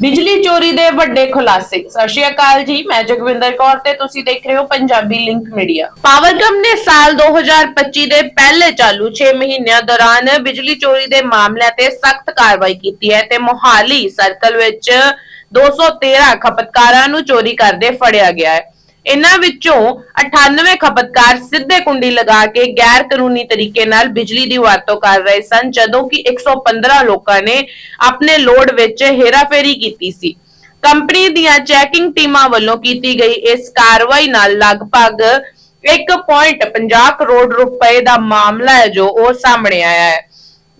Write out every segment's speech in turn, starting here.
ਬਿਜਲੀ ਚੋਰੀ ਦੇ ਵੱਡੇ ਖੁਲਾਸੇ। ਸਤਿ ਸ਼੍ਰੀ ਅਕਾਲ ਜੀ, ਮੈਂ ਜਗਵਿੰਦਰ ਕੌਰ ਤੇ ਤੁਸੀਂ ਦੇਖ ਰਹੇ ਹੋ ਪੰਜਾਬੀ ਲਿੰਕ ਮੀਡੀਆ। ਪਾਵਰਕਮ ਨੇ ਸਾਲ 2025 ਦੇ ਪਹਿਲੇ ਚਾਲੂ 6 ਮਹੀਨਿਆਂ ਦੌਰਾਨ ਬਿਜਲੀ ਚੋਰੀ ਦੇ ਮਾਮਲਿਆਂ ਤੇ ਸਖਤ ਕਾਰਵਾਈ ਕੀਤੀ ਹੈ ਤੇ ਮੋਹਾਲੀ ਸਰਕਲ ਵਿੱਚ 213 ਖਪਤਕਾਰਾਂ ਨੂੰ ਚੋਰੀ ਕਰਦੇ ਫੜਿਆ ਗਿਆ ਹੈ। ਇਨ੍ਹਾਂ ਵਿੱਚੋਂ 98 ਖਪਤਕਾਰ ਸਿੱਧੇ ਕੁੰਡੀ ਲਗਾ ਕੇ ਗੈਰ ਕਾਨੂੰਨੀ ਤਰੀਕੇ ਨਾਲ ਬਿਜਲੀ ਦੀ ਵਰਤੋਂ ਕਰ ਰਹੇ ਸਨ, ਜਦੋਂ ਕਿ 115 ਲੋਕਾਂ ਨੇ ਆਪਣੇ ਲੋਡ ਵਿੱਚ ਹੇਰਾਫੇਰੀ ਕੀਤੀ ਸੀ। ਕੰਪਨੀ ਦੀਆਂ ਚੈਕਿੰਗ ਟੀਮਾਂ ਵੱਲੋਂ ਕੀਤੀ ਗਈ ਇਸ ਕਾਰਵਾਈ ਨਾਲ ਲਗਭਗ 1.50 ਕਰੋੜ ਰੁਪਏ ਦਾ ਮਾਮਲਾ ਹੈ ਜੋ ਉਹ ਸਾਹਮਣੇ ਆਇਆ ਹੈ।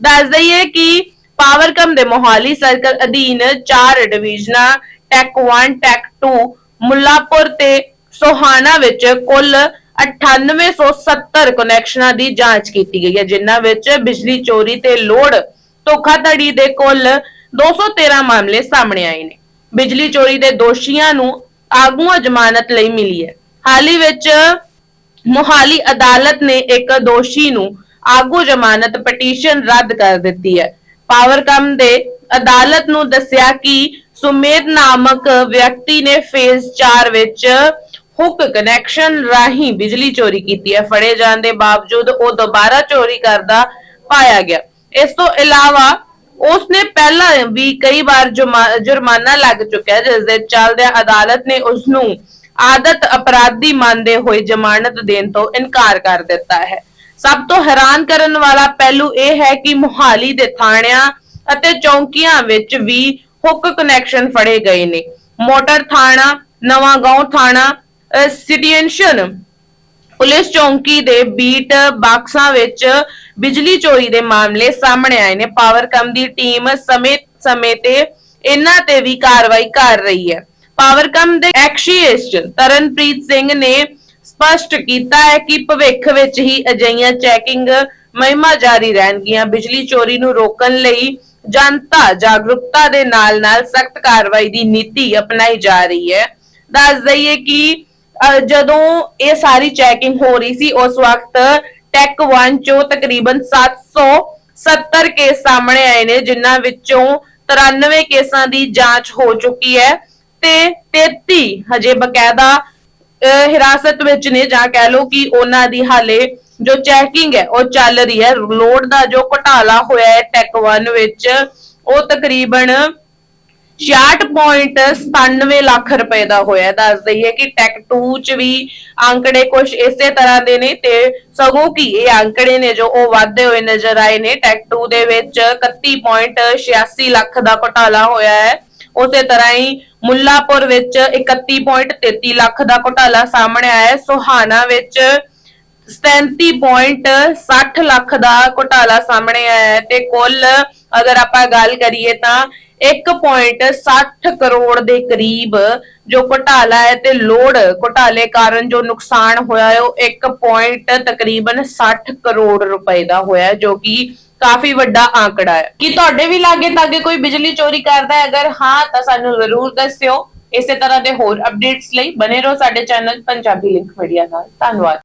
ਦੱਸ ਦਈਏ ਕਿ ਪਾਵਰਕਮ ਦੇ ਮੋਹਾਲੀ ਸਰਕਲ ਅਧੀਨ ਚਾਰ ਡਿਵੀਜ਼ਨਾਂ, ਟੈਕ 1 ਟੈਕ 2 ਮੁੱਲਾਪੁਰ ਤੇ ਸੋਹਾਣਾ ਵਿੱਚ ਕੁੱਲ 9870 ਕਨੈਕਸ਼ਨਾਂ ਦੀ ਜਾਂਚ ਕੀਤੀ ਗਈ ਹੈ, ਜਿਨ੍ਹਾਂ ਵਿੱਚ ਬਿਜਲੀ ਚੋਰੀ ਤੇ ਲੋਡ ਧੋਖਾਧੜੀ ਦੇ ਕੁੱਲ 213 ਮਾਮਲੇ ਸਾਹਮਣੇ ਆਏ ਨੇ। ਬਿਜਲੀ ਚੋਰੀ ਦੇ ਦੋਸ਼ੀਆਂ ਨੂੰ ਆਗੂਆਂ ਜ਼ਮਾਨਤ ਲਈ ਮਿਲੀ ਹੈ। ਹਾਲ ਹੀ ਵਿੱਚ ਮੋਹਾਲੀ ਅਦਾਲਤ ਨੇ ਇੱਕ ਦੋਸ਼ੀ ਨੂੰ ਆਗੂ ਜ਼ਮਾਨਤ ਪਟੀਸ਼ਨ ਰੱਦ ਕਰ ਦਿੱਤੀ ਹੈ। ਪਾਵਰਕਮ ਦੇ ਅਦਾਲਤ ਨੂੰ ਦੱਸਿਆ ਕਿ ਸੁਮੇਧ ਨਾਮਕ ਵਿਅਕਤੀ ਨੇ ਫੇਜ਼ 4 ਵਿੱਚ ਹੁੱਕ ਕਨੈਕਸ਼ਨ ਰਾਹੀਂ ਬਿਜਲੀ ਚੋਰੀ ਕੀਤੀ ਹੈ। ਫੜੇ ਜਾਣ ਦੇ ਬਾਵਜੂਦ ਉਹ ਦੁਬਾਰਾ ਚੋਰੀ ਕਰਦਾ ਪਾਇਆ ਗਿਆ। ਇਸ ਤੋਂ ਇਲਾਵਾ ਉਸ ਪਹਿਲਾਂ ਵੀ ਕਈ ਵਾਰ ਜੁਰਮਾਨਾ ਲੱਗ ਚੁੱਕਿਆ ਜਿਸ ਦੇ ਚੱਲਦਿਆਂ ਅਦਾਲਤ ਨੇ ਉਸ ਨੂੰ ਆਦਤ ਅਪਰਾਧੀ ਮੰਨਦੇ ਹੋਏ ਜ਼ਮਾਨਤ ਦੇਣ ਤੋਂ ਇਨਕਾਰ ਕਰ ਦਿੱਤਾ ਹੈ। ਸਭ ਤੋਂ ਹੈਰਾਨ ਕਰਨ ਵਾਲਾ ਪਹਿਲੂ ਇਹ ਹੈ ਕਿ ਮੁਹਾਲੀ ਦੇ ਥਾਣਿਆਂ ਅਤੇ ਚੌਂਕੀਆਂ ਵਿੱਚ ਵੀ ਹੁੱਕ ਕਨੈਕਸ਼ਨ ਫੜੇ ਗਏ ਨੇ। ਮੋਟਰ ਥਾਣਾ ਨਵਾਂ ਗਾਉਂ ਥਾਣਾ ਸਿਟੀਐਂਸ਼ਨ ਪੁਲਿਸ ਚੌਂਕੀ ਦੇ ਬੀਟ ਬਾਕਸਾਂ ਵਿੱਚ ਬਿਜਲੀ ਚੋਰੀ ਦੇ ਮਾਮਲੇ ਸਾਹਮਣੇ ਆਏ ਨੇ। ਪਾਵਰਕਮ ਦੀ ਟੀਮ ਸਮੇਂ ਸਮੇਂ ਤੇ ਇਹਨਾਂ ਤੇ ਵੀ ਕਾਰਵਾਈ ਕਰ ਰਹੀ ਹੈ। ਪਾਵਰਕਮ ਦੇ ਐਕਸੀਐਸਟ ਤਰਨਪ੍ਰੀਤ ਸਿੰਘ ਨੇ ਸਪਸ਼ਟ ਕੀਤਾ ਹੈ ਕਿ ਭਵਿੱਖ ਵਿੱਚ ਹੀ ਅਜਿਹੀਆਂ ਚੈਕਿੰਗ ਮਹਿਮਾ ਜਾਰੀ ਰਹਿਣਗੀਆਂ। ਬਿਜਲੀ ਚੋਰੀ ਨੂੰ ਰੋਕਣ ਲਈ ਜਨਤਾ ਜਾਗਰੂਕਤਾ ਦੇ ਨਾਲ-ਨਾਲ ਸਖਤ ਕਾਰਵਾਈ ਦੀ ਨੀਤੀ ਅਪਣਾਈ ਜਾ ਰਹੀ ਹੈ। ਦੱਸ ਦਈਏ ਕਿ ਜਦੋਂ ਇਹ ਸਾਰੀ ਚੈਕਿੰਗ ਹੋ ਰਹੀ ਸੀ, ਉਸ ਵਕਤ ਟੈਕ 1 ਚੋਂ ਤਕਰੀਬਨ 770 ਕੇਸ ਸਾਹਮਣੇ ਆਏ ਨੇ, ਜਿਨ੍ਹਾਂ ਵਿੱਚੋਂ 93 ਕੇਸਾਂ ਦੀ ਜਾਂਚ ਹੋ ਚੁੱਕੀ ਹੈ ਤੇ 33 ਹਜੇ ਬਕਾਇਦਾ ਹਿਰਾਸਤ ਵਿੱਚ ਨੇ, ਜਾਂ ਕਹਿ ਲਓ ਕਿ ਉਹਨਾਂ ਦੀ ਹਾਲੇ ਜੋ ਚੈਕਿੰਗ ਹੈ, ਉਹ ਚੱਲ ਰਹੀ ਹੈ। ਲੋਡ ਦਾ ਜੋ ਘਟਾਲਾ ਹੋਇਆ ਹੈ ਟੈਕ 1 ਵਿੱਚ, ਉਹ ਤਕਰੀਬਨ 66.97 ਲੱਖ ਰੁਪਏ ਦਾ ਹੋਇਆ ਦੱਸ ਦਈਏ ਕਿ ਟੈਕ 2 ਚ ਵੀ ਅੰਕੜੇ ਕੁਝ ਇਸੇ ਤਰ੍ਹਾਂ ਦੇ ਨੇ ਤੇ ਸਗੋਂ ਕਿ ਇਹ ਅੰਕੜੇ ਨੇ ਜੋ ਉਹ ਵਾਧੇ ਹੋਏ ਨਜ਼ਰ ਆਏ ਨੇ। ਟੈਕ 2 ਦੇ ਵਿੱਚ 31.86 ਲੱਖ ਦਾ ਘਟਾਲਾ ਹੋਇਆ ਹੈ। ਉਸੇ ਤਰ੍ਹਾਂ ਹੀ ਮੁੱਲਾਪੁਰ ਵਿੱਚ 31.33 ਲੱਖ ਦਾ ਘਟਾਲਾ ਸਾਹਮਣੇ ਆਇਆ ਹੈ। ਸੋਹਾਣਾ ਵਿੱਚ 37.60 ਲੱਖ ਦਾ ਘੁਟਾਲਾ ਸਾਹਮਣੇ ਆਇਆ ਹੈ ਤੇ ਕੁੱਲ ਅਗਰ ਆਪਾਂ ਗੱਲ ਕਰੀਏ ਤਾਂ 1.60 ਕਰੋੜ ਦੇ ਕਰੀਬ ਜੋ ਘੁਟਾਲਾ ਹੈ ਤੇ ਲੋਡ ਘੁਟਾਲੇ ਕਾਰਨ ਜੋ ਨੁਕਸਾਨ ਹੋਇਆ ਹੈ, ਉਹ 1. ਪੁਆਇੰਟ ਤਕਰੀਬਨ 60 ਕਰੋੜ ਰੁਪਏ ਦਾ ਹੋਇਆ ਜੋ ਕਿ ਕਾਫੀ ਵੱਡਾ ਆંકੜਾ ਹੈ। ਕਿ ਤੁਹਾਡੇ ਵੀ ਲਾਗੇ ਤਾਗੇ ਕੋਈ ਬਿਜਲੀ ਚੋਰੀ ਕਰਦਾ ਹੈ? ਅਗਰ ਹਾਂ, ਤਾਂ ਸਾਨੂੰ ਜ਼ਰੂਰ ਦੱਸਿਓ। ਇਸੇ ਤਰ੍ਹਾਂ ਦੇ ਹੋਰ ਅਪਡੇਟਸ ਲਈ ਬਨੇ ਰਹੋ ਸਾਡੇ ਚੈਨਲ ਪੰਜਾਬੀ ਲਿੰਕ ਮੀਡੀਆ ਨਾਲ। ਧੰਨਵਾਦ।